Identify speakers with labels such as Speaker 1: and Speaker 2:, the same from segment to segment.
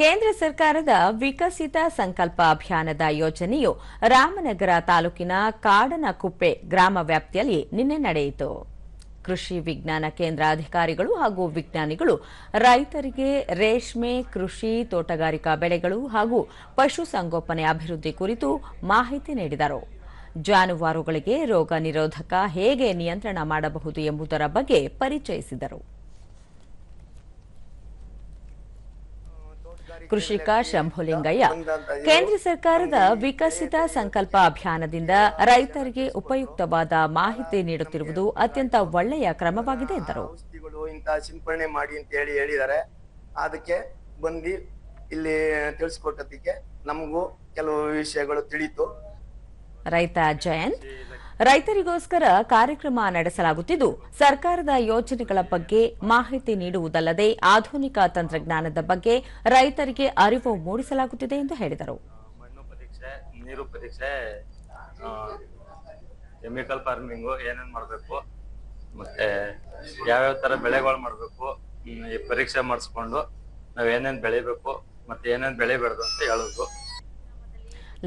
Speaker 1: ಕೇಂದ್ರ ಸರ್ಕಾರದ ವಿಕಸಿತ ಸಂಕಲ್ಪ ಅಭಿಯಾನದ ಯೋಜನೆಯು ರಾಮನಗರ ತಾಲೂಕಿನ ಕಾಡನಕುಪ್ಪೆ ಗ್ರಾಮ ವ್ಯಾಪ್ತಿಯಲ್ಲಿ ನಿನ್ನೆ ನಡೆಯಿತು. ಕೃಷಿ ವಿಜ್ಞಾನ ಕೇಂದ್ರ ಅಧಿಕಾರಿಗಳು ಹಾಗೂ ವಿಜ್ಞಾನಿಗಳು ರೈತರಿಗೆ ರೇಷ್ಮೆ, ಕೃಷಿ, ತೋಟಗಾರಿಕಾ ಬೆಳೆಗಳು ಹಾಗೂ ಪಶುಸಂಗೋಪನೆ ಅಭಿವೃದ್ಧಿ ಕುರಿತು ಮಾಹಿತಿ ನೀಡಿದರು. ಜಾನುವಾರುಗಳಿಗೆ ರೋಗ ನಿರೋಧಕ ಹೇಗೆ ನಿಯಂತ್ರಣ ಮಾಡಬಹುದು ಎಂಬುದರ ಬಗ್ಗೆ ಪರಿಚಯಿಸಿದರು. ಕೃಷಿಕ ಶಂಭುಲಿಂಗಯ್ಯ. ಕೇಂದ್ರ ಸರ್ಕಾರದ ವಿಕಸಿತ ಸಂಕಲ್ಪ ಅಭಿಯಾನದಿಂದ ರೈತರಿಗೆ ಉಪಯುಕ್ತವಾದ ಮಾಹಿತಿ ನೀಡುತ್ತಿರುವುದು ಅತ್ಯಂತ ಒಳ್ಳೆಯ ಕ್ರಮವಾಗಿದೆ ಎಂದರು.
Speaker 2: ಸಿಂಪರಣೆ ಮಾಡಿ ಅಂತ ಹೇಳಿ ಹೇಳಿದ್ದಾರೆ. ಅದಕ್ಕೆ ಬಂದು ಇಲ್ಲಿ ತಿಳಿಸ್ಕೊಟ್ಟದಕ್ಕೆ ನಮಗೂ ಕೆಲವು ವಿಷಯಗಳು ತಿಳಿತು.
Speaker 1: ರೈತ ಜಯಂತ್. ರೈತರಿಗೋಸ್ಕರ ಕಾರ್ಯಕ್ರಮ ನಡೆಸಲಾಗುತ್ತಿದ್ದು, ಸರ್ಕಾರದ ಯೋಜನೆಗಳ ಬಗ್ಗೆ ಮಾಹಿತಿ ನೀಡುವುದಲ್ಲದೆ ಆಧುನಿಕ ತಂತ್ರಜ್ಞಾನದ ಬಗ್ಗೆ ರೈತರಿಗೆ ಅರಿವು ಮೂಡಿಸಲಾಗುತ್ತಿದೆ ಎಂದು ಹೇಳಿದರು.
Speaker 3: ನೀರು ಪರೀಕ್ಷೆ ಕೆಮಿಕಲ್ ಫಾರ್ಮಿಂಗ್ ಏನೇನ್ ಮಾಡ್ಬೇಕು, ಮತ್ತೆ ಯಾವ್ಯಾವ ತರ ಬೆಳೆಗಳು ಮಾಡ್ಬೇಕು ಪರೀಕ್ಷೆ ಮಾಡಿಸ್ಕೊಂಡು ನಾವ್ ಏನೇನ್ ಬೆಳಿಬೇಕು, ಮತ್ತೆ ಏನೇನ್ ಬೆಳಿಬಾರ್ದು ಅಂತ ಹೇಳೋದು.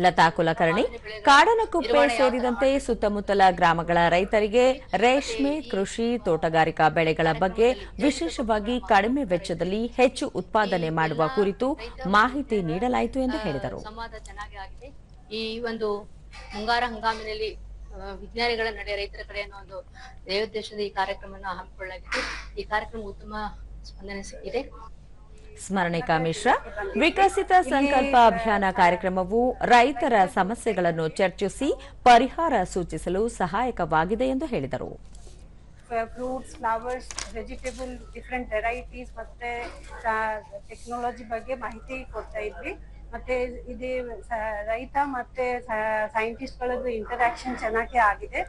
Speaker 1: ಲತಾ ಕುಲಕರ್ಣಿ ಕಾಡನಕುಪ್ಪೆ ಸೇರಿದಂತೆ ಸುತ್ತಮುತ್ತಲ ಗ್ರಾಮಗಳ ರೈತರಿಗೆ ರೇಷ್ಮೆ, ಕೃಷಿ, ತೋಟಗಾರಿಕಾ ಬೆಳೆಗಳ ಬಗ್ಗೆ ವಿಶೇಷವಾಗಿ ಕಡಿಮೆ ವೆಚ್ಚದಲ್ಲಿ ಹೆಚ್ಚು ಉತ್ಪಾದನೆ ಮಾಡುವ ಕುರಿತು ಮಾಹಿತಿ ನೀಡಲಾಯಿತು ಎಂದು ಹೇಳಿದರು.
Speaker 4: ಈ ಒಂದು ಮುಂಗಾರ ಹಂಗಾಮಿನಲ್ಲಿ ವಿಜ್ಞಾನಿಗಳ ನಡೆ ರೈತರ ಕಡೆ ಅನ್ನೋ ಒಂದು ಧ್ಯೇಯೋದ್ದೇಶದ ಈ ಕಾರ್ಯಕ್ರಮವನ್ನು ಹಮ್ಮಿಕೊಳ್ಳಲಾಗಿದೆ ಈ ಕಾರ್ಯಕ್ರಮ ಉತ್ತಮ ಸ್ಪಂದನೆ ಸಿಕ್ಕಿದೆ.
Speaker 1: ಸ್ಮರಣಿಕಾ ಮಿಶ್ರಾ ವಿಕಸಿತ ಸಂಕಲ್ಪ ಅಭಿಯಾನ ಕಾರ್ಯಕ್ರಮವು ರೈತರ ಸಮಸ್ಯೆಗಳನ್ನು ಚರ್ಚಿಸಿ ಪರಿಹಾರ ಸೂಚಿಸಲು ಸಹಾಯಕವಾಗಿದೆ ಎಂದು ಹೇಳಿದರು.
Speaker 5: Fruits flowers vegetable different varieties ಮತ್ತೆ ಟೆಕ್ನಾಲಜಿ ಬಗ್ಗೆ ಮಾಹಿತಿ ಕೊಡ್ತಾ ಇದ್ವಿ. ಮತ್ತೆ ಇದೇ ರೈತ ಮತ್ತೆ ಸೈಂಟಿಸ್ಟ್ ಗಳದ್ದು ಇಂಟರಾಕ್ಷನ್ ಚೆನ್ನಾಗಿ ಆಗಿದೆ.